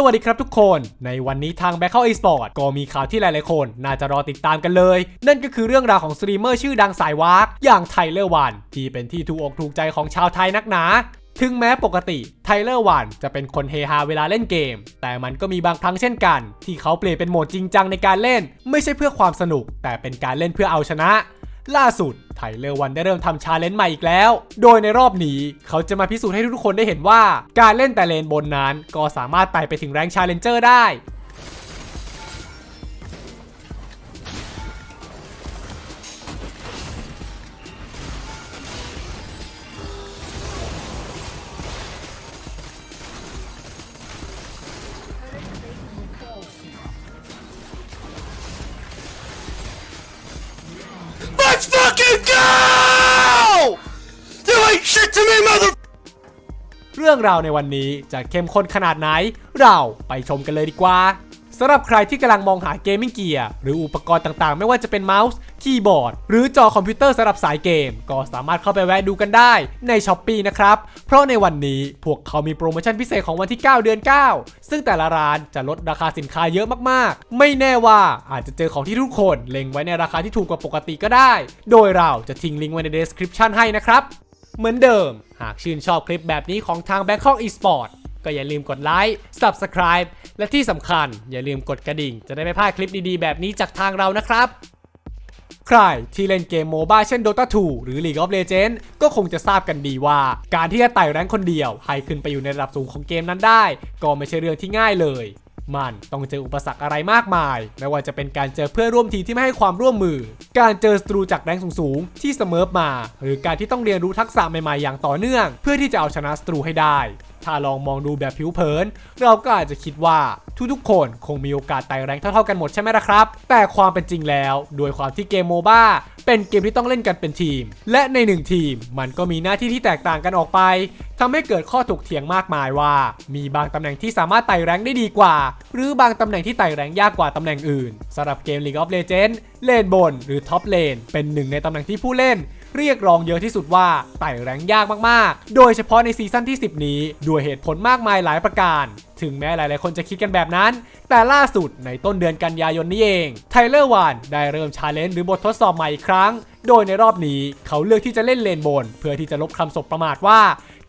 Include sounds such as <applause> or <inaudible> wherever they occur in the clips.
สวัสดีครับทุกคน ในวันนี้ทาง b a c k เข้า eSport ก็มีข่าวที่หลายๆคน น่าจะรอติดตามกันเลย นั่นก็คือเรื่องราวของสตรีมเมอร์ชื่อดังสายวากอย่างไทเลอร์วันที่เป็นที่ถูกอกถูกใจของชาวไทยนักหนา ถึงแม้ปกติไทเลอร์วันจะเป็นคนเฮฮาเวลาเล่นเกม แต่มันก็มีบางครั้งเช่นกัน ที่เขาเปลี่ยนเป็นโหมดจริงจังในการเล่น ไม่ใช่เพื่อความสนุก แต่เป็นการเล่นเพื่อเอาชนะ ล่าสุดไทเลอร์วันได้เริ่มทำชาเลนจ์ใหม่อีกแล้ว โดยในรอบนี้เขาจะมาพิสูจน์ให้ทุกคนได้เห็นว่า การเล่นแต่เลนบนนั้น ก็สามารถไต่ไปถึงแรงชาเลนเจอร์ได้ Let's fucking go! You ain't shit to me, mother. เรื่องราวในวันนี้จะเข้มข้นขนาดไหน เราไปชมกันเลยดีกว่า สำหรับใครที่กำลังมองหาเกมมิ่งเกียร์หรืออุปกรณ์ต่างๆ ไม่ว่าจะเป็นเมาส์ คีย์บอร์ด หรือจอคอมพิวเตอร์สำหรับสายเกม ก็สามารถเข้าไปแวะดูกันได้ใน s h อ p e e นะครับ เพราะในวันนี้พวกเขามีโปรโมชั่นพิเศษของวันที่ 9 เดือน 9 ซึ่งแต่ละร้านจะลดราคาสินค้าเยอะมากๆ ไม่แน่ว่าอาจจะเจอของที่ทุกคนเล็งไว้ในราคาที่ถูกกว่าปกติก็ได้ โดยเราจะทิ้งลิงก์ไว้ใน description ให้นะครับ เหมือนเดิม หากชื่นชอบคลิปแบบนี้ของทาง Bangkok Esport ก็อย่าลืมกดไลค์ Subscribe และที่สำคัญ อย่าลืมกดกระดิ่ง จะได้ไม่พลาดคลิปดีๆ แบบนี้จากทางเรานะครับ ใครที่เล่นเกมโมบ้าเช่น Dota 2 หรือ League of Legends ก็คงจะทราบกันดีว่า การที่จะไต่แรงค์คนเดียว ให้ขึ้นไปอยู่ในระดับสูงของเกมนั้นได้ ก็ไม่ใช่เรื่องที่ง่ายเลย มันต้องเจออุปสรรคอะไรมากมาย ไม่ว่าจะเป็นการเจอเพื่อนร่วมทีมที่ไม่ให้ความร่วมมือ การเจอศัตรูจากแรงสูงๆ ที่เสมอมา หรือการที่ต้องเรียนรู้ทักษะใหม่ๆ อย่างต่อเนื่อง เพื่อที่จะเอาชนะศัตรูให้ได้ ถ้าลองมองดูแบบผิวเผิน เราก็อาจจะคิดว่า ทุกๆ คนคงมีโอกาสไต่แรงเท่าๆกันหมดใช่ไหมล่ะครับ แต่ความเป็นจริงแล้ว โดยความที่เกมโมบ้าเป็นเกมที่ต้องเล่นกันเป็นทีม และในหนึ่งทีมมันก็มีหน้าที่ที่แตกต่างกันออกไปทำให้เกิดข้อถกเถียงมากมายว่า มีบางตำแหน่งที่สามารถไต่แรงได้ดีกว่า หรือบางตำแหน่งที่ไต่แรงยากกว่าตำแหน่งอื่นสำหรับเกม League of Legends เลนบน หรือท็อปเลนเป็นหนึ่งในตำแหน่งที่ผู้เล่น เรียกร้องเยอะที่สุดว่าไต่แรงยากมากๆ โดยเฉพาะในซีซั่นที่ 10 นี้ด้วยเหตุผลมากมายหลายประการ ถึงแม้หลายๆ คนจะคิดกันแบบนั้น แต่ล่าสุดในต้นเดือนกันยายนนี้เองไทเลอร์วานได้เริ่มชาเลนจ์หรือบททดสอบใหม่อีกครั้ง โดยในรอบนี้เขาเลือกที่จะเล่นเลนบน เพื่อที่จะลบคำสบประมาทว่า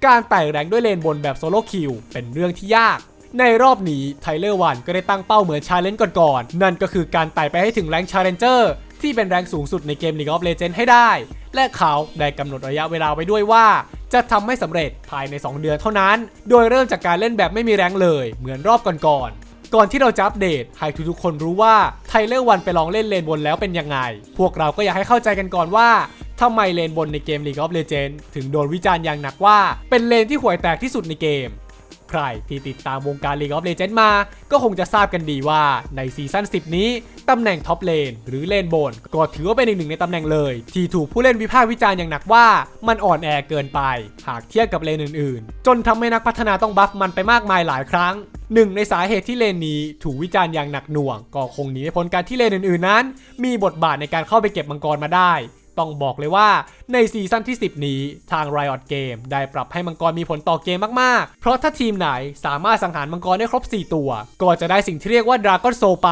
การไต่แรงด้วยเลนบนแบบโซโล่คิวเป็นเรื่องที่ยากในรอบนี้ไทเลอร์วันก็ได้ตั้งเป้าเหมือนชาเลนจ์ก่อนๆ นั่นก็คือการไต่ไปให้ถึงแรงชาเลนเจอร์ ที่เป็นแรงสูงสุดในเกม League of Legends ให้ได้ และเขาได้กำหนดระยะเวลาไว้ด้วยว่า จะทำให้สำเร็จภายใน 2 เดือนเท่านั้น โดยเริ่มจากการเล่นแบบไม่มีแรงเลยเหมือนรอบก่อนๆก่อนที่เราจะอัปเดตให้ทุกๆคนรู้ว่าไทเลอร์วันไปลองเล่นเลนบนแล้วเป็นยังไง พวกเราก็อยากให้เข้าใจกันก่อนว่าทำไมเลนบนในเกม League of Legends ถึงโดนวิจารณ์อย่างหนักว่า เป็นเลนที่ห่วยแตกที่สุดในเกม ใครที่ติดตามวงการ League of Legends มา ก็คงจะทราบกันดีว่าในซีซั่น 10 นี้ ตำแหน่งท็อปเลนหรือเลนบน ก็ถือว่าเป็นอีกหนึ่งในตำแหน่งเลย ที่ถูกผู้เล่นวิพากษ์วิจารณ์อย่างหนักว่ามันอ่อนแอเกินไป หากเทียบกับเลนอื่นๆ จนทำให้นักพัฒนาต้องบัฟมันไปมากมายหลายครั้งหนึ่งในสาเหตุที่เลนนี้ถูกวิจารณ์อย่างหนักหน่วง ก็คงหนีไม่พ้นการที่เลนอื่นๆนั้น มีบทบาทในการเข้าไปเก็บมังกรมาได้ ต้องบอกเลยว่าในซีซั่นที่ 10 นี้ทาง Riot Game ได้ปรับให้มังกรมีผลต่อเกมมากๆ เพราะถ้าทีมไหนสามารถสังหารมังกรได้ครบ 4 ตัว ก็จะได้สิ่งที่เรียกว่า Dragon Soul ไป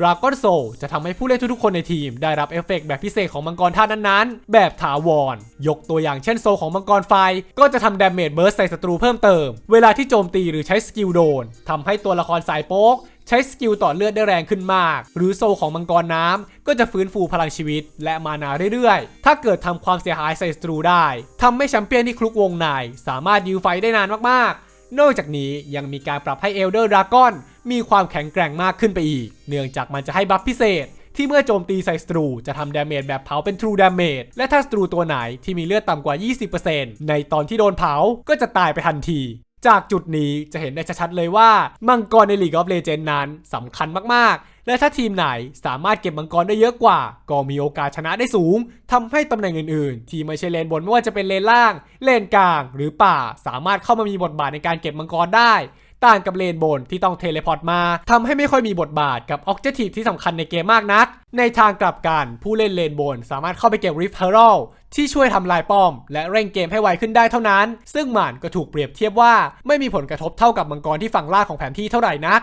Dragon Soul จะทำให้ผู้เล่นทุกๆคนในทีม ได้รับเอฟเฟกต์แบบพิเศษของมังกรท่านั้นๆ แบบถาวร ยกตัวอย่างเช่นโซของมังกรไฟ ก็จะทำดาเมจเบิร์สใส่ศัตรูเพิ่มเติม เวลาที่โจมตีหรือใช้สกิลโดนทำให้ตัวละครสายโป๊ก ใช้สกิลต่อเลือดได้แรงขึ้นมาก หรือโซของมังกรน้ำก็จะฟื้นฟูพลังชีวิต และมานาเรื่อยๆ ถ้าเกิดทำความเสียหายใส่ศัตรูได้ทำให้แชมเปี้ยนที่คลุกวงใน สามารถยื้อไฟได้นานมากๆ นอกจากนี้ยังมีการปรับให้เอลเดอร์ดราก้อนมีความแข็งแกร่งมากขึ้นไปอีก เนื่องจากมันจะให้บัฟพิเศษที่เมื่อโจมตีใส่ศัตรูจะทำดาเมจแบบเผาเป็น True Damage และถ้าศัตรูตัวไหนที่มีเลือดต่ำกว่า 20%ในตอนที่โดนเผาก็จะตายไปทันที จากจุดนี้จะเห็นได้ชัดๆเลยว่า มังกรใน League of Legends นั้นสำคัญมากๆ และถ้าทีมไหนสามารถเก็บมังกรได้เยอะกว่า ก็มีโอกาสชนะได้สูงทำให้ตำแหน่งอื่นๆ ที่ไม่ใช่เลนบนไม่ว่าจะเป็นเลนล่าง เลนกลาง หรือป่า สามารถเข้ามามีบทบาทในการเก็บมังกรได้ ต่างกับเลนบนที่ต้องเทเลพอร์ตมาทำให้ไม่ค่อยมีบทบาทกับออบเจ i v e ที่สำคัญในเกมมากนัก ในทางกลับกันผู้เล่นเลนบน สามารถเข้าไปเก็บ Rift Herald ที่ช่วยทำลายป้อม และเร่งเกมให้ไวขึ้นได้เท่านั้น ซึ่งมันก็ถูกเปรียบเทียบว่า ไม่มีผลกระทบเท่ากับมังกรที่ฝั่งล่างของแผนที่เท่าไหร่นัก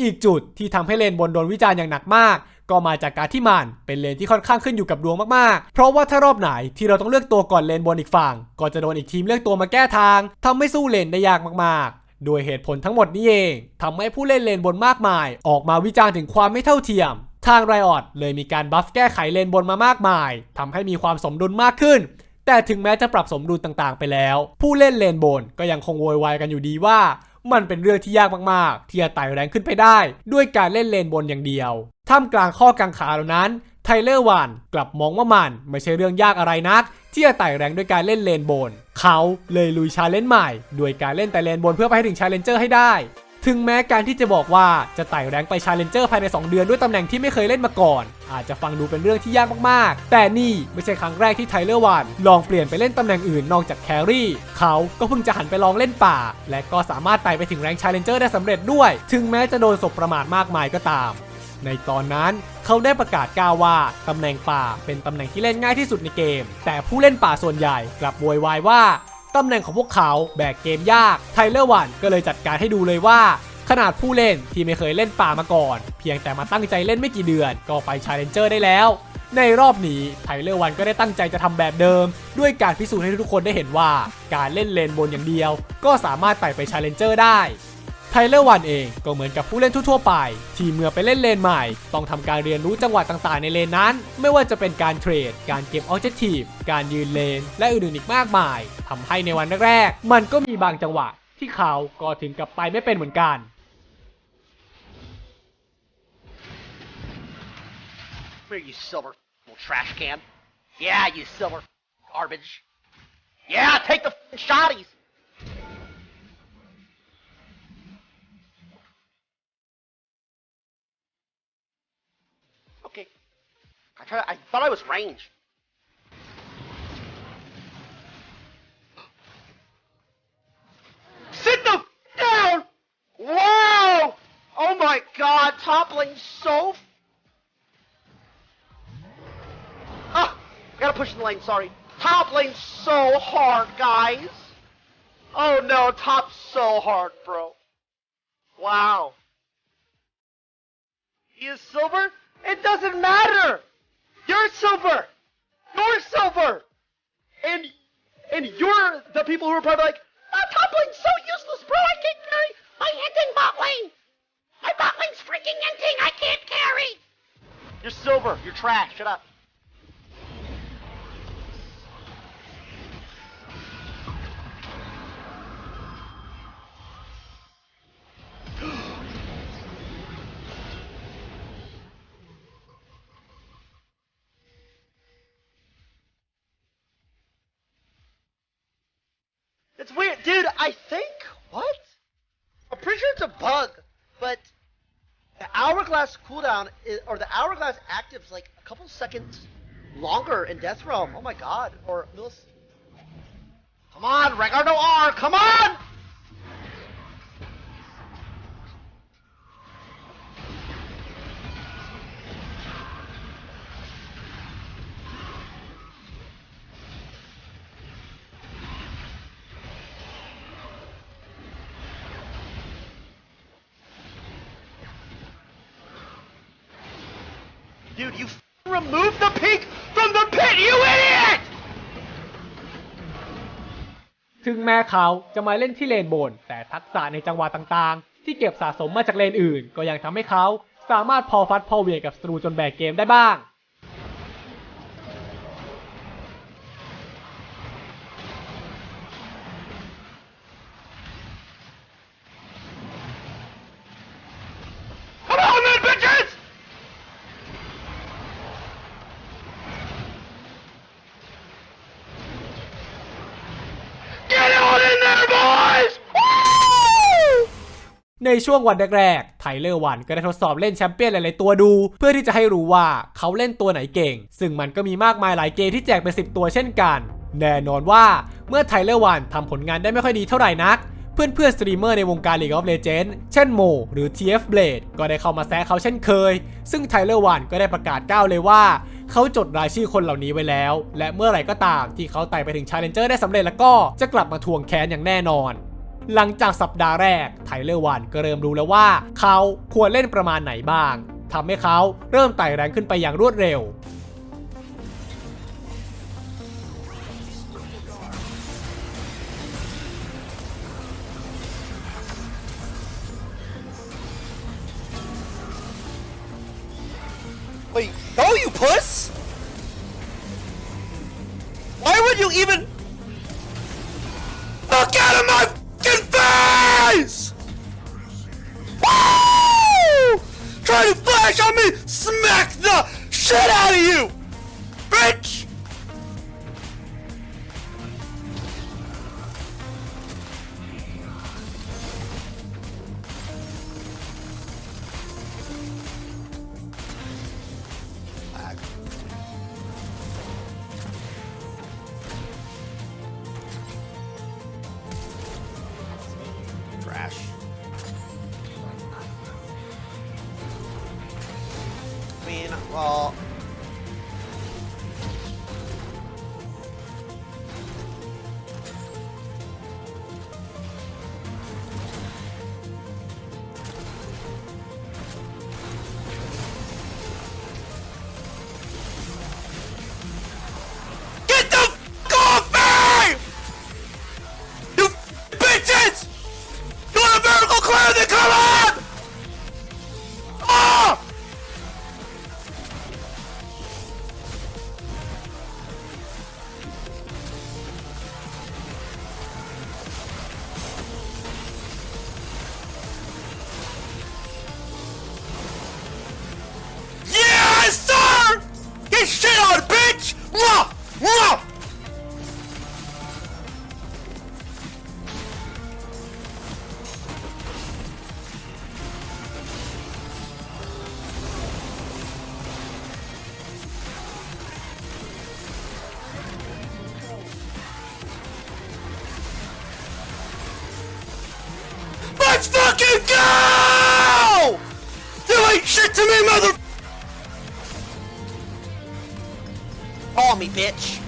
อีกจุดที่ทำให้เลนบนโดนวิจารณ์อย่างหนักมากก็มาจากการที่มันเป็นเลนที่ค่อนข้างขึ้นอยู่กับดวงมากๆ เพราะว่าถ้ารอบไหนที่เราต้องเลือกตัวก่อนเลนบนอีกฝั่ง ก็จะโดนอีกทีมเลือกตัวมาแก้ทางทำให้สู้เลนได้ยากมากๆ โดยเหตุผลทั้งหมดนี้เองทำให้ผู้เล่นเลนบนมากมาย ออกมาวิจารณ์ถึงความไม่เท่าเทียม ทางไรออดเลยมีการบัฟแก้ไขเลนบนมามากมายทำให้มีความสมดุลมากขึ้นแต่ถึงแม้จะปรับสมดุลต่างๆ ไปแล้ว ผู้เล่นเลนบนก็ยังคงโวยวายกันอยู่ดีว่า มันเป็นเรื่องที่ยากมากๆ ที่จะไต่แรงขึ้นไปได้ ด้วยการเล่นเลนบนอย่างเดียว ท่ามกลางข้อกังขาเหล่านั้น ไทเลอร์วันกลับมองว่ามัน ไม่ใช่เรื่องยากอะไรนัก ที่จะไต่แรงด้วยการเล่นเลนบน เขาเลยลุยชาเลนจ์ใหม่ด้วยการเล่นแต่เลนบนเพื่อไปให้ถึงชาเลนเจอร์ให้ได้ ถึงแม้การที่จะบอกว่าจะไต่แรงไปชาเลนเจอร์ภายใน 2 เดือนด้วยตำแหน่งที่ไม่เคยเล่นมาก่อน อาจจะฟังดูเป็นเรื่องที่ยากมากๆ แต่นี่ไม่ใช่ครั้งแรกที่ไทเลอร์วันลองเปลี่ยนไปเล่นตำแหน่งอื่นนอกจากแครี่เขาก็เพิ่งจะหันไปลองเล่นป่า และก็สามารถไต่ไปถึงแรงชาเลนเจอร์ได้สำเร็จด้วย ถึงแม้จะโดนสบประมาทมากมายก็ตาม ในตอนนั้น เขาได้ประกาศกล่าวว่าตำแหน่งป่าเป็นตำแหน่งที่เล่นง่ายที่สุดในเกม แต่ผู้เล่นป่าส่วนใหญ่กลับโวยวายว่าตำแหน่งของพวกเขาแบกเกมยากไทเลอร์วันก็เลยจัดการให้ดูเลยว่า ขนาดผู้เล่นที่ไม่เคยเล่นป่ามาก่อน เพียงแต่มาตั้งใจเล่นไม่กี่เดือน ก็ไปชาเลนเจอร์ได้แล้ว ในรอบนี้ไทเลอร์วันก็ได้ตั้งใจจะทำแบบเดิม ด้วยการพิสูจน์ให้ทุกคนได้เห็นว่า การเล่นเลนบนอย่างเดียว ก็สามารถไต่ไปชาเลนเจอร์ได้ ทเลอร์วันเองก็เหมือนกับผู้เล่นทั่วๆไป ที่เมื่อไปเล่นเลนใหม่ ต้องทำการเรียนรู้จังหวะต่างๆในเลนนั้น ไม่ว่าจะเป็นการเทรด การเก็บออบเจ t i v e การยืนเลน และอื่นๆอีกมากมายทำให้ในวันแรกๆมันก็มีบางจังหวะ ที่เขาก็ถึงกับไปไม่เป็นเหมือนกัน Here, you silver trash can. Yeah, you silver garbage. Yeah, take the shotties. I thought I was range. <gasps> Sit the down. Whoa! Oh my God! Toppling so Ah! Gotta push in the lane, sorry. Top lane so hard, guys! Oh no, top so hard, bro. Wow. He is silver? It doesn't matter! You're silver! You're silver! And and you're the people who are probably like, oh, top so useless, bro, I can't carry my ending bot! My bot freaking ending, I can't carry! You're silver, you're trash, shut up. But the hourglass cooldown is, or the hourglass active is like a couple seconds longer in Death Realm. Oh my god, or. Come on, Regardo R. Come on. Dude, you f- removed the pig from the pit, you idiot! ถึงแม้เขาจะมาเล่นที่เลนบน แต่ทักษะในจังหวะต่างๆ ที่เก็บสะสมมาจากเลนอื่น ก็ยังทำให้เขาสามารถพอฟัดพอเวียงกับสตรูจนแบกเกมได้บ้าง ในช่วงวันแรกๆไทเลอร์วันก็ได้ทดสอบเล่นแชมเปี้ยนหลายๆตัวดู เพื่อที่จะให้รู้ว่าเขาเล่นตัวไหนเก่ง ซึ่งมันก็มีมากมายหลายเกมที่แจกเป็น10 ตัวเช่นกัน แน่นอนว่าเมื่อไทเลอร์วันทำผลงานได้ไม่ค่อยดีเท่าไหร่นักเพื่อนๆสตรีมเมอร์ในวงการ League of Legends เช่นโมหรือ TF Blade ก็ได้เข้ามาแซะเขาเช่นเคย ซึ่งไทเลอร์วันก็ได้ประกาศก้าวเลยว่า เขาจดรายชื่อคนเหล่านี้ไว้แล้ว และเมื่อไหร่ก็ตามที่เขาไต่ไปถึง Challenger ได้สำเร็จแล้วก็จะกลับมาทวงแค้นอย่างแน่นอน หลังจากสัปดาห์แรกไทเลอร์วันก็เริ่มรู้แล้วว่า เขาควรเล่นประมาณไหนบ้างทำให้เขาเริ่มไต่แรงขึ้นไปอย่างรวดเร็ว Wait, no, you puss! Why would you even look out of my Flash on me, smack the shit out of you, bitch! Let's fucking go! You ain't shit to me, mother. Call me, bitch.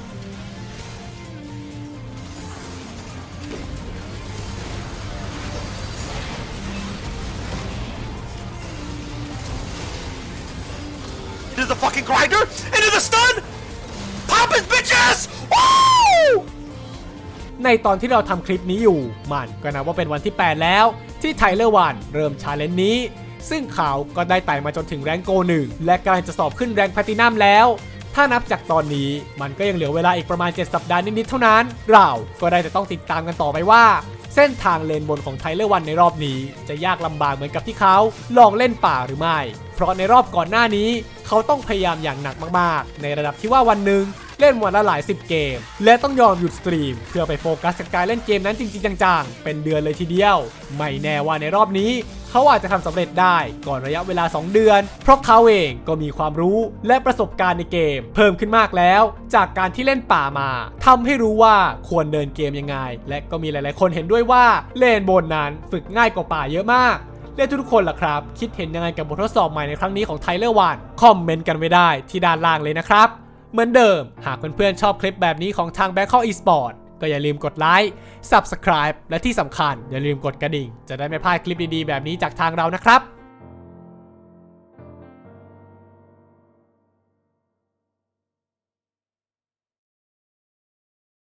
Into the fucking grinder? Into the stun? ในตอนที่เราทำคลิปนี้อยู่ มันก็นับว่าเป็นวันที่ 8 แล้ว ที่ไทเลอร์วันเริ่มชาเลนจ์นี้ ซึ่งเขาก็ได้ไต่มาจนถึงแรงโกหนึ่งและกำลังจะสอบขึ้นแรงแพลตินัมแล้ว ถ้านับจากตอนนี้มันก็ยังเหลือเวลาอีกประมาณ 7 สัปดาห์นิดๆเท่านั้น เราก็ได้แต่ต้องติดตามกันต่อไปว่า เส้นทางเลนบนของไทเลอร์วันในรอบนี้ จะยากลำบากเหมือนกับที่เขาลองเล่นป่าหรือไม่ เพราะในรอบก่อนหน้านี้ เขาต้องพยายามอย่างหนักมากๆ ในระดับที่ว่าวันหนึ่ง เล่นวันละหลาย 10 เกม และต้องยอมหยุดสตรีม เพื่อไปโฟกัสกับการเล่นเกมนั้นจริง ๆ จังๆ เป็นเดือนเลยทีเดียว ไม่แน่ว่าในรอบนี้ เขาอาจจะทำสำเร็จได้ก่อนระยะเวลา 2 เดือน เพราะเขาเองก็มีความรู้และประสบการณ์ในเกม เพิ่มขึ้นมากแล้ว จากการที่เล่นป่ามาทำให้รู้ว่าควรเดินเกมยังไง และก็มีหลาย ๆ คนเห็นด้วยว่าเลนบนนั้นฝึกง่ายกว่าป่าเยอะมากและทุกคนล่ะครับ คิดเห็นยังไงกับบททดสอบใหม่ในครั้งนี้ของไทเลอร์วันคอมเมนต์กันไว้ได้ที่ด้านล่างเลยนะครับ เหมือนเดิม หากเพื่อนๆชอบคลิปแบบนี้ของทาง b a c k อ eSport ก็อย่าลืมกดไลค์ Subscribe และที่สำคัญอย่าลืมกดกระดิ่ง จะได้ไม่พลาดคลิปดีๆ แบบนี้จากทางเรานะครับ